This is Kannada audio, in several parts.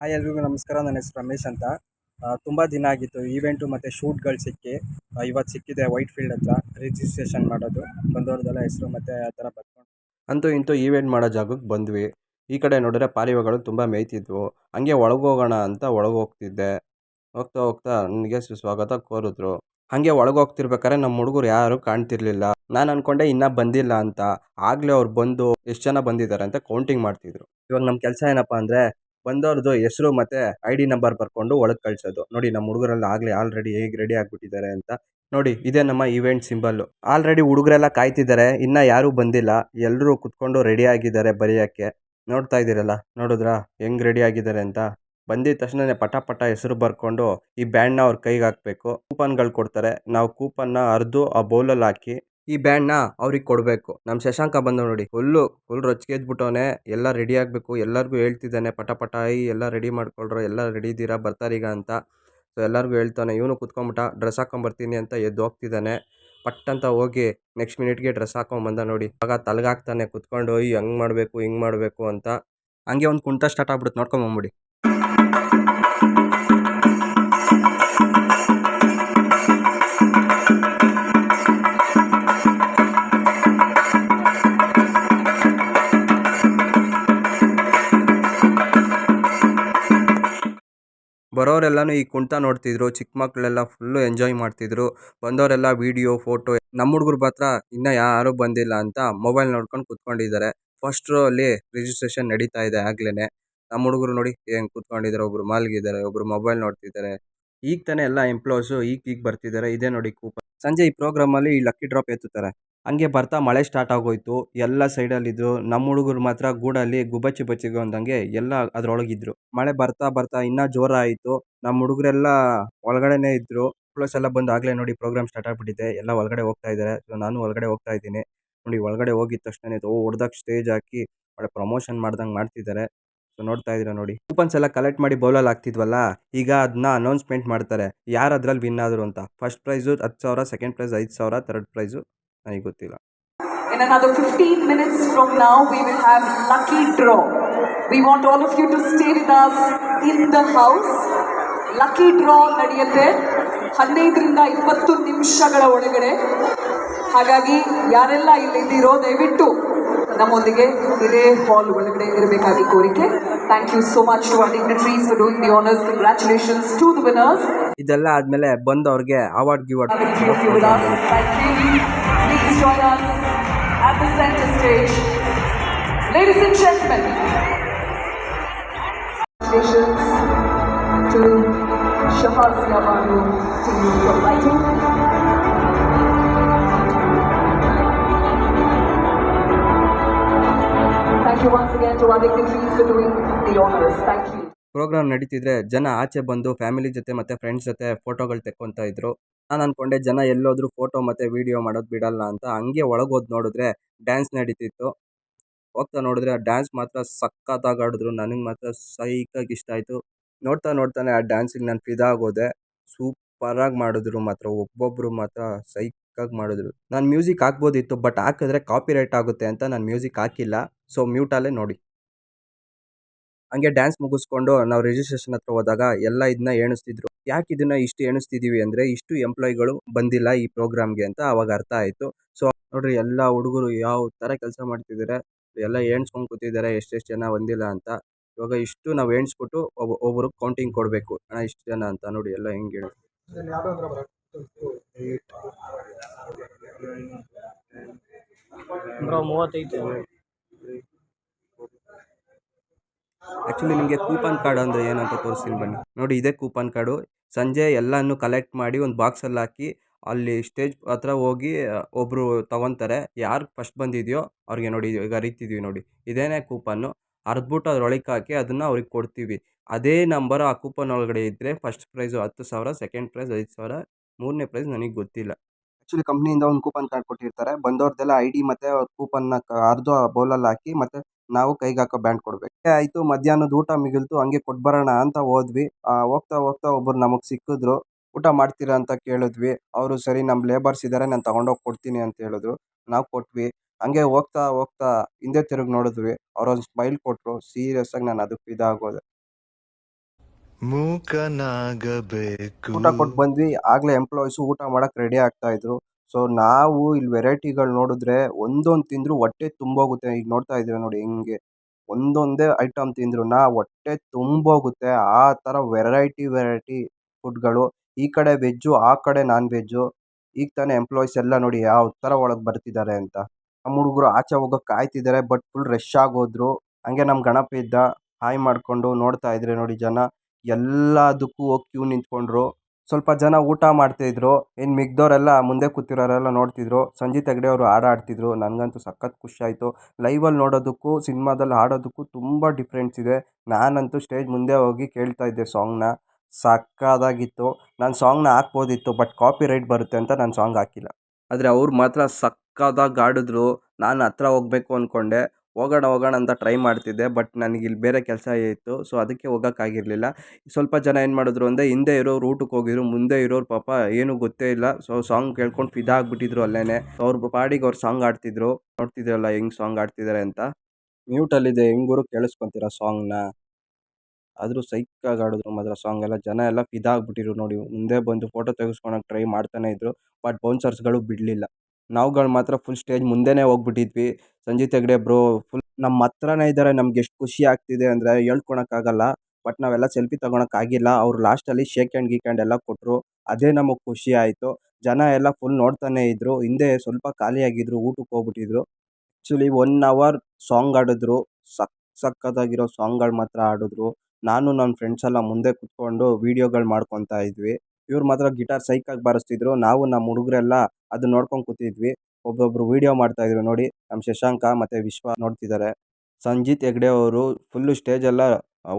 ಹಾಯ್ ಎಲ್ರಿಗೂ ನಮಸ್ಕಾರ, ನನ್ನ ಹೆಸರು ರಮೇಶ್ ಅಂತ. ತುಂಬ ದಿನ ಆಗಿತ್ತು. ಈವೆಂಟು ಮತ್ತು ಶೂಟ್ಗಳು ಸಿಕ್ಕಿ ಇವತ್ತು ಸಿಕ್ಕಿದೆ ವೈಟ್ ಫೀಲ್ಡ್ ಹತ್ರ ರಿಜಿಸ್ಟ್ರೇಷನ್ ಮಾಡೋದು. ಬಂದವ್ರದ್ದೆಲ್ಲ ಹೆಸರು ಮತ್ತು ಆ ಥರ ಬರ್ಕೊಂಡು. ಅಂತೂ ಇಂತೂ ಈವೆಂಟ್ ಮಾಡೋ ಜಾಗಕ್ಕೆ ಬಂದ್ವಿ. ಈ ಕಡೆ ನೋಡಿದ್ರೆ ಪಾಲಿವಗಳು ತುಂಬ ಮೇಯ್ತಿದ್ವು. ಹಂಗೆ ಒಳಗೋಗೋಣ ಅಂತ ಒಳಗೆ ಹೋಗ್ತಿದ್ದೆ ಹೋಗ್ತಾ ಹೋಗ್ತಾ ನನಗೆ ಸುಸ್ವಾಗತ ಕೋರಿದ್ರು. ಹಾಗೆ ಒಳಗೆ ಹೋಗ್ತಿರ್ಬೇಕಾದ್ರೆ ನಮ್ಮ ಹುಡುಗರು ಯಾರು ಕಾಣ್ತಿರ್ಲಿಲ್ಲ. ನಾನು ಅನ್ಕೊಂಡೆ ಇನ್ನೂ ಬಂದಿಲ್ಲ ಅಂತ. ಆಗಲೇ ಅವ್ರು ಬಂದು ಎಷ್ಟು ಜನ ಬಂದಿದ್ದಾರೆ ಅಂತ ಕೌಂಟಿಂಗ್ ಮಾಡ್ತಿದ್ರು. ಇವಾಗ ನಮ್ಮ ಕೆಲಸ ಏನಪ್ಪ ಅಂದರೆ ಬಂದವ್ರದ್ದು ಹೆಸರು ಮತ್ತು ಐ ಡಿ ನಂಬರ್ ಬರ್ಕೊಂಡು ಒಳಗೆ ಕಳಿಸೋದು. ನೋಡಿ ನಮ್ಮ ಹುಡುಗರೆಲ್ಲ ಆಗಲೇ ಆಲ್ರೆಡಿ ಹೇಗೆ ರೆಡಿ ಆಗಿಬಿಟ್ಟಿದ್ದಾರೆ ಅಂತ. ನೋಡಿ ಇದೇ ನಮ್ಮ ಈವೆಂಟ್ ಸಿಂಬಲ್ಲು ಆಲ್ರೆಡಿ ಹುಡುಗರೆಲ್ಲ ಕಾಯ್ತಿದ್ದಾರೆ. ಇನ್ನೂ ಯಾರೂ ಬಂದಿಲ್ಲ. ಎಲ್ಲರೂ ಕುತ್ಕೊಂಡು ರೆಡಿ ಆಗಿದ್ದಾರೆ ಬರೆಯೋಕ್ಕೆ. ನೋಡ್ತಾ ಇದ್ದೀರಲ್ಲ? ನೋಡಿದ್ರಾ? ಹೆಂಗೆ ರೆಡಿ ಆಗಿದ್ದಾರೆ ಅಂತ. ಬಂದಿದ ತಕ್ಷಣನೇ ಪಟ ಪಟ ಹೆಸರು ಬರ್ಕೊಂಡು ಈ ಬ್ಯಾಂಡ್ನ ಅವ್ರ ಕೈಗೆ ಹಾಕಬೇಕು. ಕೂಪನ್ಗಳು ಕೊಡ್ತಾರೆ. ನಾವು ಕೂಪನ್ನ ಹರಿದು ಆ ಬೌಲಲ್ಲಿ ಹಾಕಿ ಈ ಬ್ಯಾಂಡ್ನ ಅವ್ರಿಗೆ ಕೊಡಬೇಕು. ನಮ್ಮ ಶಶಾಂಕ ಬಂದ ನೋಡಿ, ಫುಲ್ಲು, ಫುಲ್ ಎದ್ಬಿಟ್ಟವನೆ. ಎಲ್ಲ ರೆಡಿ ಆಗಬೇಕು. ಎಲ್ಲರಿಗೂ ಹೇಳ್ತಿದ್ದಾನೆ, ಪಟ ಪಟ ಐ ಎಲ್ಲ ರೆಡಿ ಮಾಡ್ಕೊಳ್ರು, ಎಲ್ಲ ರೆಡಿ ಇದ್ದೀರಾ ಬರ್ತಾರೀಗ ಅಂತ. ಸೊ, ಎಲ್ಲರಿಗೂ ಹೇಳ್ತಾನೆ, ಇವನು ಕುತ್ಕೊಂಬಿಟ್ಟ, ಡ್ರೆಸ್ ಹಾಕೊಂಬರ್ತೀನಿ ಅಂತ ಎದ್ದು ಹೋಗ್ತಿದ್ದಾನೆ. ಪಟ್ ಅಂತ ಹೋಗಿ ನೆಕ್ಸ್ಟ್ ಮಿನಿಟ್ಗೆ ಡ್ರೆಸ್ ಹಾಕೊಂಬಂದ ನೋಡಿ ಆಗ ತಲೆಗಾಗ್ತಾನೆ, ಕುತ್ಕೊಂಡು ಹೋಗಿ ಹಂಗೆ ಮಾಡಬೇಕು, ಹಿಂಗೆ ಮಾಡಬೇಕು ಅಂತ. ಹಂಗೆ ಒಂದು ಕುಂಟ ಸ್ಟಾರ್ಟ್ ಆಗ್ಬಿಡುತ್ತೆ ನೋಡ್ಕೊಂಬಂಬಿಡಿ ಬರೋರೆಲ್ಲನೂ ಈ ಕುಣಿತ ನೋಡ್ತಿದ್ರು ಚಿಕ್ಕ ಮಕ್ಕಳೆಲ್ಲ ಫುಲ್ಲು ಎಂಜಾಯ್ ಮಾಡ್ತಿದ್ರು. ಬಂದವರೆಲ್ಲ ವಿಡಿಯೋ ಫೋಟೋ ನಮ್ಮ ಹುಡುಗರು ಮಾತ್ರ ಇನ್ನೂ ಯಾರೂ ಬಂದಿಲ್ಲ ಅಂತ ಮೊಬೈಲ್ ನೋಡ್ಕೊಂಡು ಕುತ್ಕೊಂಡಿದ್ದಾರೆ. ಫಸ್ಟ್ ರೋ ಅಲ್ಲಿ ರಿಜಿಸ್ಟ್ರೇಷನ್ ನಡೀತಾ ಇದೆ ಆಗ್ಲೇ ನಮ್ಮ ಹುಡುಗರು ನೋಡಿ ಹೆಂಗೆ ಕುತ್ಕೊಂಡಿದ್ದಾರೆ, ಒಬ್ರು ಮಲಗಿದ್ದಾರೆ, ಒಬ್ರು ಮೊಬೈಲ್ ನೋಡ್ತಿದ್ದಾರೆ. ಈಗ ತಾನೇ ಎಲ್ಲ ಎಂಪ್ಲಾಯ್ಸು ಈಗ ಈಗ ಬರ್ತಿದ್ದಾರೆ. ಇದೇ ನೋಡಿ ಕೂಪನ್ ಸಂಜೆ ಈ ಪ್ರೋಗ್ರಾಮಲ್ಲಿ ಈ ಲಕ್ಕಿ ಡ್ರಾಪ್ ಎತ್ತುತ್ತಾರೆ. ಹಂಗೆ ಬರ್ತಾ ಮಳೆ ಸ್ಟಾರ್ಟ್ ಆಗೋಯ್ತು. ಎಲ್ಲ ಸೈಡಲ್ಲಿದ್ರು ನಮ್ಮ ಹುಡುಗರು ಮಾತ್ರ ಗೂಡಲ್ಲಿ ಗುಬ್ಬಚ್ಚಿ ಬಚ್ಚಿಗೆ ಅಂದಂಗೆ ಎಲ್ಲ ಅದರೊಳಗಿದ್ರು. ಮಳೆ ಬರ್ತಾ ಬರ್ತಾ ಇನ್ನೂ ಜೋರಾಯಿತು ನಮ್ಮ ಹುಡುಗರೆಲ್ಲ ಒಳಗಡೆನೇ ಇದ್ದರು ಪ್ಲಸ್ ಎಲ್ಲ ಬಂದು ಆಗಲೇ ನೋಡಿ ಪ್ರೋಗ್ರಾಮ್ ಸ್ಟಾರ್ಟ್ ಆಗ್ಬಿಟ್ಟಿದೆ. ಎಲ್ಲ ಒಳಗಡೆ ಹೋಗ್ತಾ ಇದ್ದಾರೆ ಸೊ ನಾನು ಒಳಗಡೆ ಹೋಗ್ತಾ ಇದ್ದೀನಿ. ನೋಡಿ ಒಳಗಡೆ ಹೋಗಿದ ತಕ್ಷಣ ಓ ಹೊಡ್ದಾಗ ಸ್ಟೇಜ್ ಹಾಕಿ ಒಳ್ಳೆ ಪ್ರಮೋಷನ್ ಮಾಡ್ದಂಗೆ ಮಾಡ್ತಿದ್ದಾರೆ ಸೊ ನೋಡ್ತಾ ಇದ್ದೀರಾ ನೋಡಿ. ಕೂಪನ್ಸ್ ಎಲ್ಲ ಕಲೆಕ್ಟ್ ಮಾಡಿ ಬೌಲಲ್ಲಿ ಹಾಕ್ತಿದ್ವಲ್ಲ? ಈಗ ಅದನ್ನ ಅನೌನ್ಸ್ಮೆಂಟ್ ಮಾಡ್ತಾರೆ. ಯಾರು ಅದ್ರಲ್ಲಿ ವಿನ್ ಆದರು ಅಂತ? ಫಸ್ಟ್ ಪ್ರೈಸು ಹತ್ತು ಸಾವಿರ ಸೆಕೆಂಡ್ ಪ್ರೈಸ್ ಐದು ಸಾವಿರ ಥರ್ಡ್ ಪ್ರೈಸು ನನಗೆ ಗೊತ್ತಿಲ್ಲ. In another 15 minutes from now, we will have lucky draw. We want all of you to stay with us in the house. Lucky draw ನಡೆಯುತ್ತೆ. ಹದಿನೈದರಿಂದ ಇಪ್ಪತ್ತು ನಿಮಿಷಗಳ ಒಳಗಡೆ. ಹಾಗಾಗಿ ಯಾರೆಲ್ಲ ಇಲ್ಲಿದ್ದೀರೋ ದಯವಿಟ್ಟು ನಮ್ಮೊಂದಿಗೆ ಇದೇ ಹಾಲ್ ಒಳಗಡೆ ಇರಬೇಕಾಗಿ ಕೋರಿಕೆ. Thank you so much to dignitaries for doing the honours congratulations to the winners ಇದೆಲ್ಲ ಆದಮೇಲೆ ಬಂದವ್ರಿಗೆ ಅವಾರ್ಡ್ ಗಿವಾರ್ಡ್ Have a join us at the center stage. Ladies and gentlemen, congratulations to Shahazia Banu to you for you. Programme ನಡೀತಿದ್ರೆ ಜನ ಆಚೆ ಬಂದು ಫ್ಯಾಮಿಲಿ ಜೊತೆ ಮತ್ತು ಫ್ರೆಂಡ್ಸ್ ಜೊತೆ ಫೋಟೋಗಳು ತೆಕ್ಕೊಂತ ಇದ್ರು ನಾನು ಅನ್ಕೊಂಡೆ ಜನ ಎಲ್ಲೋದರೂ ಫೋಟೋ ಮತ್ತು ವೀಡಿಯೋ ಮಾಡೋದು ಬಿಡಲ್ಲ ಅಂತ ಹಂಗೆ ಒಳಗೆ ಹೋದ್ ನೋಡಿದ್ರೆ ಡ್ಯಾನ್ಸ್ ನಡೀತಿತ್ತು. ಹೋಗ್ತಾ ನೋಡಿದ್ರೆ ಆ ಡ್ಯಾನ್ಸ್ ಮಾತ್ರ ಸಖತ್ತಾಗಿ ಆಡಿದ್ರು. ನನಗೆ ಮಾತ್ರ ಸೈಕಾಗಿ ಇಷ್ಟ ಆಯಿತು. ನೋಡ್ತಾ ನೋಡ್ತಾನೆ ಆ ಡ್ಯಾನ್ಸಿಗೆ ನಾನು ಫಿದಾ ಆಗೋದೆ. ಸೂಪರಾಗಿ ಮಾಡಿದ್ರು ಮಾತ್ರ. ಒಬ್ಬೊಬ್ಬರು ಮಾತ್ರ ಸೈಕಾಗಿ ಮಾಡಿದ್ರು. ನಾನು ಮ್ಯೂಸಿಕ್ ಹಾಕ್ಬೋದಿತ್ತು, ಬಟ್ ಹಾಕಿದ್ರೆ ಕಾಪಿರೈಟ್ ಆಗುತ್ತೆ ಅಂತ ನಾನು ಮ್ಯೂಸಿಕ್ ಹಾಕಿಲ್ಲ. ಸೊ ಮ್ಯೂಟಲ್ಲೇ ನೋಡಿ. ಹಂಗೆ ಡ್ಯಾನ್ಸ್ ಮುಗಿಸ್ಕೊಂಡು ನಾವು ರಿಜಿಸ್ಟ್ರೇಷನ್ ಹತ್ರ ಹೋದಾಗ ಎಲ್ಲ ಇದನ್ನ ಎಣಿಸ್ತಿದ್ರು. ಯಾಕೆ ಇದನ್ನ ಇಷ್ಟು ಎಣಿಸ್ತಿದೀವಿ ಅಂದರೆ ಇಷ್ಟು ಎಂಪ್ಲಾಯ್ಗಳು ಬಂದಿಲ್ಲ ಈ ಪ್ರೋಗ್ರಾಮ್ಗೆ ಅಂತ ಅವಾಗ ಅರ್ಥ ಆಯಿತು. ಸೊ ನೋಡ್ರಿ ಎಲ್ಲ ಹುಡುಗರು ಯಾವ ಥರ ಕೆಲಸ ಮಾಡ್ತಿದ್ದಾರೆ ಎಲ್ಲ ಎಣ್ಸ್ಕೊಂಡು ಕೂತಿದ್ದಾರೆ ಎಷ್ಟೆಷ್ಟು ಜನ ಬಂದಿಲ್ಲ ಅಂತ. ಇವಾಗ ಇಷ್ಟು ನಾವು ಎಣಿಸ್ಬಿಟ್ಟು ಒಬ್ಬ ಒಬ್ಬರು ಕೌಂಟಿಂಗ್ ಕೊಡಬೇಕು. ಅಣ್ಣ ಇಷ್ಟು ಜನ ಅಂತ ನೋಡಿ ಎಲ್ಲ ಹೆಂಗೆ ಮೂವತ್ತೈದು. ಆ್ಯಕ್ಚುಲಿ ನಿಮಗೆ ಕೂಪನ್ ಕಾರ್ಡ್ ಅಂದರೆ ಏನಂತ ತೋರಿಸ್ತೀನಿ ಬನ್ನಿ. ನೋಡಿ ಇದೇ ಕೂಪನ್ ಕಾರ್ಡು ಸಂಜೆ ಎಲ್ಲನೂ ಕಲೆಕ್ಟ್ ಮಾಡಿ ಒಂದು ಬಾಕ್ಸಲ್ಲಿ ಹಾಕಿ ಅಲ್ಲಿ ಸ್ಟೇಜ್ ಹತ್ರ ಹೋಗಿ ಒಬ್ಬರು ತೊಗೊತಾರೆ. ಯಾರು ಫಸ್ಟ್ ಬಂದಿದೆಯೋ ಅವ್ರಿಗೆ ನೋಡಿ ಈಗ ಅರಿತಿದ್ದೀವಿ ನೋಡಿ. ಇದೇನೇ ಕೂಪನ್ನು ಅರ್ದ್ಬಿಟ್ಟು ಅದ್ರೊಳಗೆ ಹಾಕಿ ಅದನ್ನು ಅವ್ರಿಗೆ ಕೊಡ್ತೀವಿ. ಅದೇ ನಂಬರ್ ಆ ಕೂಪನ್ ಒಳಗಡೆ ಇದ್ದರೆ ಫಸ್ಟ್ ಪ್ರೈಸು ಹತ್ತು ಸಾವಿರ ಸೆಕೆಂಡ್ ಪ್ರೈಸ್ ಐದು ಸಾವಿರ, ಮೂರನೇ ಪ್ರೈಸ್ ನನಗೆ ಗೊತ್ತಿಲ್ಲ. ಆ್ಯಕ್ಚುಲಿ ಕಂಪ್ನಿಯಿಂದ ಒಂದು ಕೂಪನ್ ಕಾರ್ಡ್ ಕೊಟ್ಟಿರ್ತಾರೆ. ಬಂದವ್ರದ್ದೆಲ್ಲ ಐ ಡಿ ಮತ್ತು ಅವ್ರ ಕೂಪನ್ನ ಅರ್ದು ಆ ಬೌಲಲ್ಲಿ ಹಾಕಿ ಮತ್ತು ನಾವು ಕೈಗೆ ಹಾಕೋ ಬ್ಯಾಂಡ್ ಕೊಡ್ಬೇಕು. ಆಯಿತು ಮಧ್ಯಾಹ್ನದ ಊಟ ಮಿಗಿಲ್ತು ಹಂಗೆ ಕೊಟ್ಬರೋಣ ಅಂತ ಹೋದ್ವಿ. ಹೋಗ್ತಾ ಹೋಗ್ತಾ ಒಬ್ಬರು ನಮಗೆ ಸಿಕ್ಕಿದ್ರು. ಊಟ ಮಾಡ್ತೀರಾ ಅಂತ ಕೇಳಿದ್ವಿ. ಅವರು ಸರಿ ನಮ್ಮ ಲೇಬರ್ಸ್ ಇದ್ದಾರೆ ನಾನು ತಗೊಂಡೋಗಿ ಕೊಡ್ತೀನಿ ಅಂತ ಹೇಳಿದ್ರು. ನಾವು ಕೊಟ್ವಿ. ಹಂಗೆ ಹೋಗ್ತಾ ಹೋಗ್ತಾ ಹಿಂದೆ ತಿರುಗಿ ನೋಡಿದ್ವಿ. ಅವ್ರೊಂದು ಸ್ಮೈಲ್ ಕೊಟ್ಟರು ಸೀರಿಯಸ್ಸಾಗಿ ನಾನು ಅದಕ್ಕೆ ಇದಾಗೋದೆ. ಮೂಕನಾಗಬೇಕು. ಊಟ ಕೊಟ್ಟು ಬಂದ್ವಿ. ಆಗಲೇ ಎಂಪ್ಲಾಯೀಸು ಊಟ ಮಾಡಕ್ಕೆ ರೆಡಿ ಆಗ್ತಾ ಇದ್ರು. ಸೊ ನಾವು ಇಲ್ಲಿ ವೆರೈಟಿಗಳು ನೋಡಿದ್ರೆ ಒಂದೊಂದು ತಿಂದರೂ ಹೊಟ್ಟೆ ತುಂಬೋಗುತ್ತೆ. ಈಗ ನೋಡ್ತಾ ಇದ್ದೀರಾ ನೋಡಿ ಹೆಂಗೆ. ಒಂದೊಂದೇ ಐಟಮ್ ತಿಂದ್ರು ನಾ ಹೊಟ್ಟೆ ತುಂಬೋಗುತ್ತೆ. ಆ ಥರ ವೆರೈಟಿ ವೆರೈಟಿ ಫುಡ್ಗಳು ಈ ಕಡೆ ವೆಜ್ಜು ಆ ಕಡೆ ನಾನ್ ವೆಜ್ಜು ಈಗ ತಾನೆ ಎಂಪ್ಲಾಯೀಸ್ ಎಲ್ಲ ನೋಡಿ ಯಾವ ಥರ ಒಳಗೆ ಬರ್ತಿದ್ದಾರೆ ಅಂತ. ನಮ್ಮ ಹುಡುಗರು ಆಚೆ ಹೋಗೋಕೆ ಕಾಯ್ತಿದ್ದಾರೆ ಬಟ್ ಫುಲ್ ರಶ್ ಆಗೋದ್ರು ಹಂಗೆ ನಮ್ಮ ಗಣಪ ಇದ್ದ, ಹಾಯ್ ಮಾಡಿಕೊಂಡು ನೋಡ್ತಾ ಇದ್ರೆ ನೋಡಿ ಜನ. ಎಲ್ಲದಕ್ಕೂ ಹೋಗಿ ಕ್ಯೂ ನಿಂತ್ಕೊಂಡ್ರು. ಸ್ವಲ್ಪ ಜನ ಊಟ ಮಾಡ್ತಿದ್ರು. ಇನ್ನು ಮಿಕ್ದವರೆಲ್ಲ ಮುಂದೆ ಕೂತಿರೋರೆಲ್ಲ ನೋಡ್ತಿದ್ರು. ಸಂಜೀತ್ ಹೆಗ್ಡೆ ಅವರು ಹಾಡು ಹಾಡ್ತಿದ್ರು. ನನಗಂತೂ ಸಖತ್ ಖುಷಿ ಆಯಿತು. ಲೈವಲ್ಲಿ ನೋಡೋದಕ್ಕೂ, ಸಿನಿಮಾದಲ್ಲಿ ಹಾಡೋದಕ್ಕೂ ತುಂಬ ಡಿಫ್ರೆನ್ಸ್ ಇದೆ. ನಾನಂತೂ ಸ್ಟೇಜ್ ಮುಂದೆ ಹೋಗಿ ಕೇಳ್ತಾ ಇದ್ದೆ ಸಾಂಗ್ನ. ಸಕ್ಕತ್ತಾಗಿತ್ತು ನಾನು ಸಾಂಗ್ನ ಹಾಕ್ಬೋದಿತ್ತು, ಬಟ್ ಕಾಪಿ ರೈಟ್ ಬರುತ್ತೆ ಅಂತ ನಾನು ಸಾಂಗ್ ಹಾಕಿಲ್ಲ. ಆದರೆ ಅವ್ರು ಮಾತ್ರ ಸಕ್ಕತ್ತಾಗಿ ಹಾಡಿದ್ರು. ನಾನು ಹತ್ರ ಹೋಗಬೇಕು ಅಂದ್ಕೊಂಡೆ ಹೋಗೋಣ ಹೋಗೋಣ ಅಂತ ಟ್ರೈ ಮಾಡ್ತಿದ್ದೆ ಬಟ್ ನನಗೆ ಇಲ್ಲಿ ಬೇರೆ ಕೆಲಸ ಇತ್ತು ಸೊ ಅದಕ್ಕೆ ಹೋಗೋಕ್ಕಾಗಿರಲಿಲ್ಲ ಸ್ವಲ್ಪ ಜನ ಏನು ಮಾಡಿದ್ರು ಅಂದರೆ, ಹಿಂದೆ ಇರೋರು ಊಟಕ್ಕೆ ಹೋಗಿದ್ರು, ಮುಂದೆ ಇರೋರು ಪಾಪ ಏನೂ ಗೊತ್ತೇ ಇಲ್ಲ ಸೊ ಸಾಂಗ್ ಕೇಳ್ಕೊಂಡು ಫಿದಾ ಆಗಿಬಿಟ್ಟಿದ್ರು ಅಲ್ಲೇ ಅವ್ರ ಪಾಡಿಗೆ ಅವ್ರು ಸಾಂಗ್ ಆಡ್ತಿದ್ರು ನೋಡ್ತಿದ್ರಲ್ಲ ಹೆಂಗೆ ಸಾಂಗ್ ಆಡ್ತಿದ್ದಾರೆ ಅಂತ. ಮ್ಯೂಟಲ್ಲಿದೆ ಹೆಂಗೂರು ಕೇಳಿಸ್ಕೊತೀರ ಸಾಂಗ್ನ ಆದರೂ ಸೈಕಾಗಿ ಆಡಿದ್ರು ಮಾತ್ರ ಸಾಂಗ್ ಎಲ್ಲ. ಜನ ಎಲ್ಲ ಫಿದಾ ನೋಡಿ, ಮುಂದೆ ಬಂದು ಫೋಟೋ ತೆಗೆಸ್ಕೊಳಕ್ಕೆ ಟ್ರೈ ಮಾಡ್ತಾನೆ ಇದ್ರು ಬಟ್ ಬೌನ್ಸರ್ಸ್ಗಳು ಬಿಡಲಿಲ್ಲ. ನಾವುಗಳು ಮಾತ್ರ ಫುಲ್ ಸ್ಟೇಜ್ ಮುಂದೆನೇ ಹೋಗ್ಬಿಟ್ಟಿದ್ವಿ. ಸಂಜಿತ್ ಹೆಗ್ಡೆ ಬ್ರೋ ಫುಲ್ ನಮ್ಮ ಹತ್ರನೇ ಇದ್ದಾರೆ ನಮ್ಗೆ ಎಷ್ಟು ಖುಷಿ ಆಗ್ತಿದೆ ಅಂದರೆ ಹೇಳ್ಕೊಳಕ್ಕಾಗಲ್ಲ ಬಟ್ ನಾವೆಲ್ಲ ಸೆಲ್ಫಿ ತೊಗೊಳಕ್ಕಾಗಿಲ್ಲ ಅವರು ಲಾಸ್ಟಲ್ಲಿ ಶೇಕ್ ಹ್ಯಾಂಡ್ ಗೀಕ್ ಹ್ಯಾಂಡ್ ಎಲ್ಲ ಕೊಟ್ಟರು ಅದೇ ನಮಗೆ ಖುಷಿ ಆಯಿತು. ಜನ ಎಲ್ಲ ಫುಲ್ ನೋಡ್ತಾನೆ ಇದ್ದರು ಹಿಂದೆ ಸ್ವಲ್ಪ ಖಾಲಿಯಾಗಿದ್ರು, ಊಟಕ್ಕೆ ಹೋಗ್ಬಿಟ್ಟಿದ್ರು. ಆ್ಯಕ್ಚುಲಿ ಒನ್ ಅವರ್ ಸಾಂಗ್ ಆಡಿದ್ರು ಸಕ್, ಸಕ್ಕತ್ತಾಗಿರೋ ಸಾಂಗ್ಗಳು ಮಾತ್ರ ಆಡಿದ್ರು ನಾನು ನನ್ನ ಫ್ರೆಂಡ್ಸ್ ಎಲ್ಲ ಮುಂದೆ ಕೂತ್ಕೊಂಡು ವೀಡಿಯೋಗಳು ಮಾಡ್ಕೊತಾ ಇದ್ವಿ. ಇವ್ರು ಮಾತ್ರ ಗಿಟಾರ್ ಸೈಕಾಗಿ ಬಾರಿಸ್ತಿದ್ರು. ನಾವು ನಮ್ಮ ಹುಡುಗರೆಲ್ಲ ಅದನ್ನ ನೋಡ್ಕೊಂಡು ಕೂತಿದ್ವಿ. ಒಬ್ಬೊಬ್ರು ಮಾಡ್ತಾ ಇದ್ರು ನೋಡಿ. ನಮ್ಮ ಶಶಾಂಕ ಮತ್ತು ವಿಶ್ವ ನೋಡ್ತಿದ್ದಾರೆ ಸಂಜೀತ್ ಹೆಗ್ಡೆ ಅವರು ಫುಲ್ಲು ಸ್ಟೇಜೆಲ್ಲ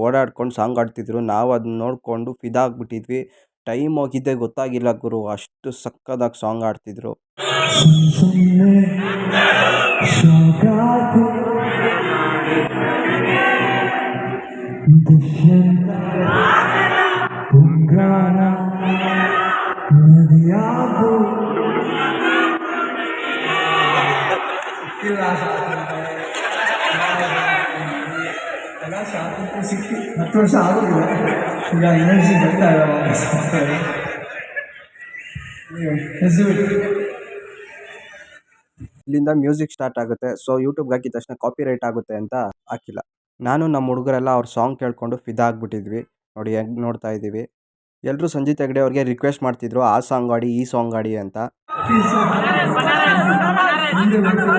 ಓಡಾಡ್ಕೊಂಡು ಸಾಂಗ್ ಆಡ್ತಿದ್ರು. ನಾವು ಅದನ್ನ ನೋಡಿಕೊಂಡು ಫಿದಾ ಆಗಿಬಿಟ್ಟಿದ್ವಿ. ಟೈಮ್ ಹೋಗಿದ್ದೆ ಗೊತ್ತಾಗಿಲ್ಲ ಗುರು. ಅಷ್ಟು ಸಕ್ಕತ್ತಾಗಿ ಸಾಂಗ್ ಆಡ್ತಿದ್ರು. ಸಿಕ್ಕಿ ಹತ್ತು ವರ್ಷ ಈಗ ಎನರ್ಜಿ ಬರ್ತಾ ಇಲ್ಲಿಂದ ಮ್ಯೂಸಿಕ್ ಸ್ಟಾರ್ಟ್ ಆಗುತ್ತೆ. ಸೊ ಯೂಟ್ಯೂಬ್ಗೆ ಹಾಕಿದ ತಕ್ಷಣ ಕಾಪಿ ರೈಟ್ ಆಗುತ್ತೆ ಅಂತ ಹಾಕಿಲ್ಲ. ನಾನು ನಮ್ಮ ಹುಡುಗರೆಲ್ಲ ಅವ್ರ ಸಾಂಗ್ ಕೇಳ್ಕೊಂಡು ಫಿದಾ ಆಗಿಬಿಟ್ಟಿದ್ವಿ. ನೋಡಿ, ಹೆಂಗೆ ನೋಡ್ತಾ ಇದ್ದೀವಿ ಎಲ್ಲರೂ ಸಂಜೀತ್ ಹೆಗ್ಡೆ ಅವ್ರಿಗೆ ರಿಕ್ವೆಸ್ಟ್ ಮಾಡ್ತಿದ್ರು, ಆ ಸಾಂಗ್ ಆಡಿ, ಈ ಸಾಂಗ್ ಆಡಿ ಅಂತ. ಮುಂದೆ ಬರ್ತಿರೋ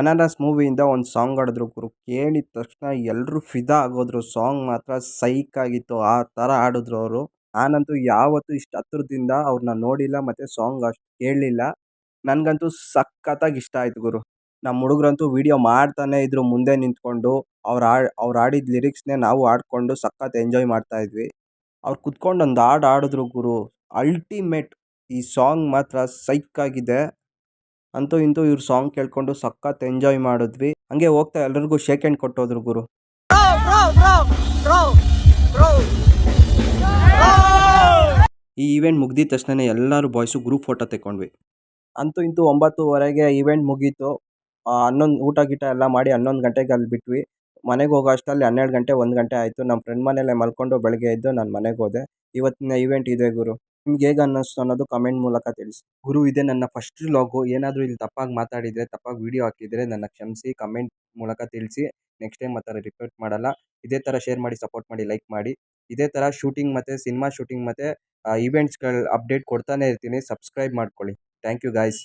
ಬನಾರಸ್ ಮೂವಿಯಿಂದ ಒಂದು ಸಾಂಗ್ ಆಡಿದ್ರು ಗುರು. ಕೇಳಿದ ತಕ್ಷಣ ಎಲ್ಲರೂ ಫಿದಾ ಆಗೋದ್ರು. ಸಾಂಗ್ ಮಾತ್ರ ಸೈಕ್ ಆಗಿತ್ತು. ಆ ಥರ ಆಡಿದ್ರು ಅವರು. ನಾನಂತೂ ಯಾವತ್ತೂ ಇಷ್ಟು ಹತ್ತಿರದಿಂದ ಅವ್ರನ್ನ ನೋಡಿಲ್ಲ, ಮತ್ತು ಸಾಂಗ್ ಅಷ್ಟು ಕೇಳಲಿಲ್ಲ ನನಗಂತೂ ಸಖತ್ತಾಗಿ ಇಷ್ಟ ಆಯ್ತು ಗುರು. ನಮ್ಮ ಹುಡುಗರಂತೂ ವೀಡಿಯೋ ಮಾಡ್ತಾನೆ ಇದ್ರು ಮುಂದೆ ನಿಂತ್ಕೊಂಡು. ಅವ್ರು ಆ ಅವ್ರು ಆಡಿದ ಲಿರಿಕ್ಸ್ನೇ ನಾವು ಆಡಿಕೊಂಡು ಸಖತ್ ಎಂಜಾಯ್ ಮಾಡ್ತಾ ಇದ್ವಿ. ಅವ್ರು ಕುತ್ಕೊಂಡು ಒಂದು ಹಾಡು ಆಡಿದ್ರು ಗುರು. ಅಲ್ಟಿಮೇಟ್ ಈ ಸಾಂಗ್ ಮಾತ್ರ ಸೈಕಾಗಿದೆ ಅಂತೂ ಇಂತೂ ಇವ್ರ ಸಾಂಗ್ ಕೇಳ್ಕೊಂಡು ಸಖತ್ ಎಂಜಾಯ್ ಮಾಡಿದ್ವಿ. ಹಂಗೆ ಹೋಗ್ತಾ ಎಲ್ರಿಗೂ ಶೇಕ್ ಹ್ಯಾಂಡ್ ಕೊಟ್ಟೋದ್ರು ಗುರು. ಈ ಇವೆಂಟ್ ಮುಗ್ದಿದ ತಕ್ಷಣ ಎಲ್ಲರೂ ಬಾಯ್ಸು ಗ್ರೂಪ್ ಫೋಟೋ ತೆಕ್ಕೊಂಡ್ವಿ. ಅಂತೂ ಇಂತೂ ಒಂಬತ್ತುವರೆಗೆ ಈವೆಂಟ್ ಮುಗೀತು. ಹನ್ನೊಂದು, ಊಟ ಗೀಟ ಎಲ್ಲ ಮಾಡಿ ಹನ್ನೊಂದು ಗಂಟೆಗೆ ಅಲ್ಲಿ ಬಿಟ್ವಿ. ಮನೆಗೆ ಹೋಗೋ ಅಷ್ಟರಲ್ಲಿ ಹನ್ನೆರಡು ಗಂಟೆ, ಒಂದು ಗಂಟೆ ಆಯಿತು. ನಮ್ಮ ಫ್ರೆಂಡ್ ಮನೇಲೆ ಮಲ್ಕೊಂಡು ಬೆಳಗ್ಗೆ ಎದ್ದು ನಾನು ಮನೆಗೆ ಹೋದೆ. ಇವತ್ತಿನ ಈವೆಂಟ್ ಇದೆ ಗುರು. ನಿಮ್ಗೆ ಹೇಗೆ ಅನ್ನಿಸ್ತು ಅನ್ನೋದು ಕಮೆಂಟ್ ಮೂಲಕ ತಿಳಿಸಿ. ಗುರು ಇದೆ ನನ್ನ ಫಸ್ಟ್ ಲಾಗು ಏನಾದರೂ ಇಲ್ಲಿ ತಪ್ಪಾಗಿ ಮಾತಾಡಿದರೆ, ತಪ್ಪಾಗಿ ವೀಡಿಯೋ ಹಾಕಿದರೆ ನನ್ನ ಕ್ಷಮಿಸಿ ಕಮೆಂಟ್ ಮೂಲಕ ತಿಳಿಸಿ. ನೆಕ್ಸ್ಟ್ ಟೈಮ್ ಆ ಥರ ರಿಪೀಟ್ ಮಾಡಲ್ಲ. ಇದೇ ಥರ ಶೇರ್ ಮಾಡಿ ಸಪೋರ್ಟ್ ಮಾಡಿ ಲೈಕ್ ಮಾಡಿ. ಇದೇ ಥರ ಶೂಟಿಂಗ್ ಮತ್ತು ಸಿನಿಮಾ ಶೂಟಿಂಗ್ ಮತ್ತು ಈವೆಂಟ್ಸ್ಗಳ ಅಪ್ಡೇಟ್ ಕೊಡ್ತಾನೆ ಇರ್ತೀನಿ. ಸಬ್ಸ್ಕ್ರೈಬ್ ಮಾಡ್ಕೊಳ್ಳಿ. Thank you guys